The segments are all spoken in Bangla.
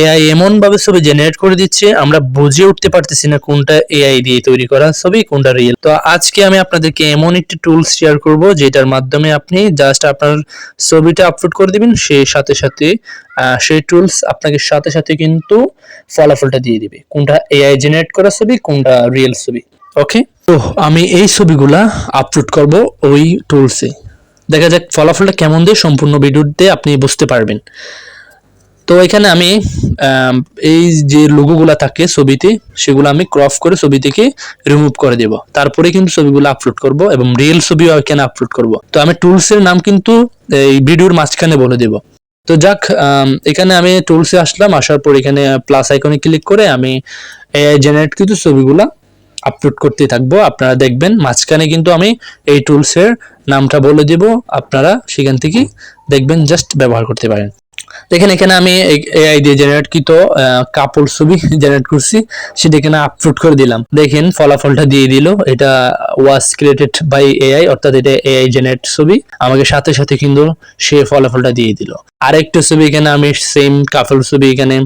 এআই এমন ভাবে ছবি জেনারেট করে দিচ্ছে, আমরা বুঝে উঠতে পারতেছি না কোনটা এআই দিয়ে তৈরি করা ছবি, কোনটা রিয়েল তো আজকে আমি আপনাদেরকে এমন একটি টুলস শেয়ার করব, যেটার মাধ্যমে আপনি জাস্ট আপনার ছবিটা আপলোড করে দিবেন সেই সাথে সাথে সেই টুলস আপনাকে সাথে সাথে কিন্তু ফলাফলটা দিয়ে দিবে। কোনটা এআই জেনারেট করা ছবি, কোনটা রিয়েল ছবি। ওকে তো আমি এই ছবিগুলা আপলোড করব ওই টুলসে দেখা যাক ফলাফলটা কেমন দিয়ে সম্পূর্ণ ভিডিওতে আপনি বুঝতে পারবেন। তো এখানে আমি এই যে লোগোগুলো থাকে ছবিতে, সেগুলো আমি ক্রপ করে ছবি থেকে রিমুভ করে দেব। তারপরে কিন্তু ছবিগুলো আপলোড করব এবং রিয়েল ছবিও এখানে আপলোড করব। তো আমি টুলসের নাম কিন্তু এই ভিডিওর মাঝখানে বলে দেব। তো যাক এখানে আমি টুলসে আসলাম, আসার পর এখানে প্লাস আইকনে ক্লিক করে আমি এআই জেনারেট কিন্তু ছবিগুলা আপলোড করতে থাকব। আপনারা দেখবেন, মাঝখানে কিন্তু আমি এই টুলসের নামটা বলে দেব। আপনারা সেখান থেকে দেখবেন জাস্ট ব্যবহার করতে পারেন। দেখেন এখানে আমি এআই দিয়ে জেনারেট কৃত কাপড় ছবি জেনারেট করছি। সেটা এখানে আপলোড করে দিলাম। দেখেন ফলাফলটা দিয়ে দিল। এটা ওয়াজ ক্রিয়েটেড বাই এআই অর্থাৎ এটা এআই জেনারেট ছবি। আমাকে সাথে সাথে কিন্তু সে ফলাফলটা দিয়ে দিল। আরেকটা ছবি এখানে আমি সেম কাপড় ছবি এখানে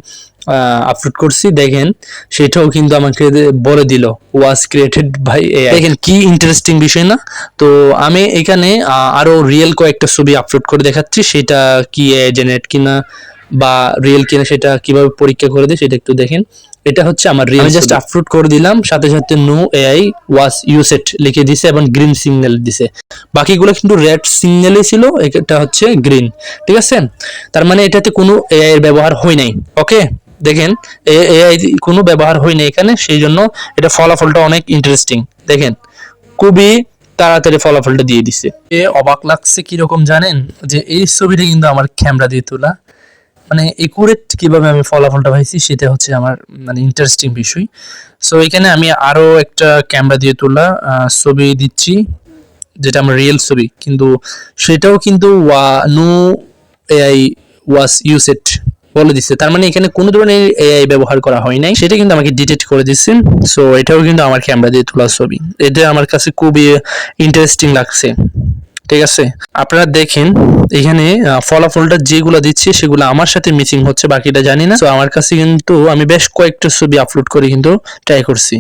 আপলোড করছি। দেখেন সেটাও কিন্তু আমাকে বলে দিল ওয়াজ ক্রিয়েটেড বাই এআই দেখেন কি ইন্টারেস্টিং বিষয় না? তো আমি এখানে আহ, আরও রিয়েল কয়েকটা ছবি আপলোড করে দেখাচ্ছি সেটা কি জেনারেট কিনা বা রিয়েল কিনা সেটা কীভাবে পরীক্ষা করে দেয় সেটা একটু দেখেন। এটা হচ্ছে আমার রিয়েল আমি জাস্ট আপলোড করে দিলাম সাথে সাথে নো এআই ওয়াজ ইউসেট লিখে দিছে এবং গ্রিন সিগন্যাল দিছে। বাকিগুলো কিন্তু রেড সিগন্যালই ছিল এটা হচ্ছে গ্রিন ঠিক আছে? তার মানে এটাতে কোনো এআই এর ব্যবহার হয় নাই ওকে দেখেন এআই কোনো ব্যবহার হয়নি এখানে সেই জন্য এটা ফলাফলটা অনেক ইন্টারেস্টিং দেখেন, খুবই তাড়াতাড়ি ফলাফলটা দিয়ে দিছে। এ অবাক লাগছে কীরকম জানেন, যে এই ছবিটা কিন্তু আমার ক্যামেরা দিয়ে তোলা। মানে একুরেট কীভাবে আমি ফলাফলটা পাইছি, সেটা হচ্ছে আমার মানে ইন্টারেস্টিং বিষয়। সো এখানে আমি আরও একটা ক্যামেরা দিয়ে তোলা ছবি দিচ্ছি, যেটা আমার রিয়েল ছবি। কিন্তু সেটাও কিন্তু ওয়া, নো এআই ওয়াজ ইউসেড বলে দিচ্ছে তার মানে এখানে কোনো ধরনের এআই ব্যবহার করা হয় নাই। সেটা কিন্তু আমাকে ডিটেক্ট করে দিচ্ছে সো এটাও কিন্তু আমার ক্যামেরা দিয়ে তোলা ছবি। এটা আমার কাছে খুবই ইন্টারেস্টিং লাগছে। ঠিক আছে? আপনারা দেখেন, এখানে ফলাফলটা যেগুলো দিচ্ছে, সেগুলো আমার সাথে মিচিং হচ্ছে, বাকিটা জানি না। তো আমার কাছে কিন্তু আমি বেশ কয়েকটা ছবি আপলোড করে কিন্তু ট্রাই করছি।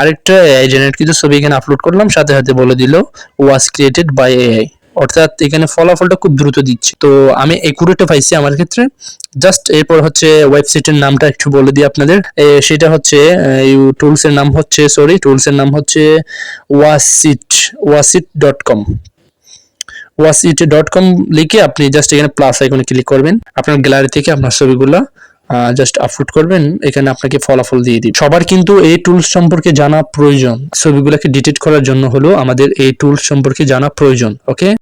আরেকটা এআই জেনারেট কিছু ছবি এখানে আপলোড করলাম, সাথে সাথে বলে দিল ওয়াজ ক্রিয়েটেড বাই এআই অর্থাৎ এখানে ফলাফলটা খুব দ্রুত দিচ্ছে। তো আমি একুরেটে পাইছি আমার ক্ষেত্রে। জাস্ট এরপর হচ্ছে ওয়েবসাইটের নামটা একটু বলে দিই আপনাদের। সেটা হচ্ছে টুলস এর নাম হচ্ছে সরি টুলস এর নাম হচ্ছে ওয়াসিট ওয়াসিট ডট কম ওয়াসিট ডট কম লিখে আপনি জাস্ট এখানে প্লাস আইকনে ক্লিক করবেন। আপনার গ্যালারি থেকে আপনার ছবিগুলো জাস্ট আপলোড করবেন। এখানে আপনাকে ফলাফল দিয়ে দিবে। সবার কিন্তু এই টুলস সম্পর্কে জানা প্রয়োজন। ছবিগুলোকে ডিটেক্ট করার জন্য হলো আমাদের এই টুলস সম্পর্কে জানা প্রয়োজন ওকে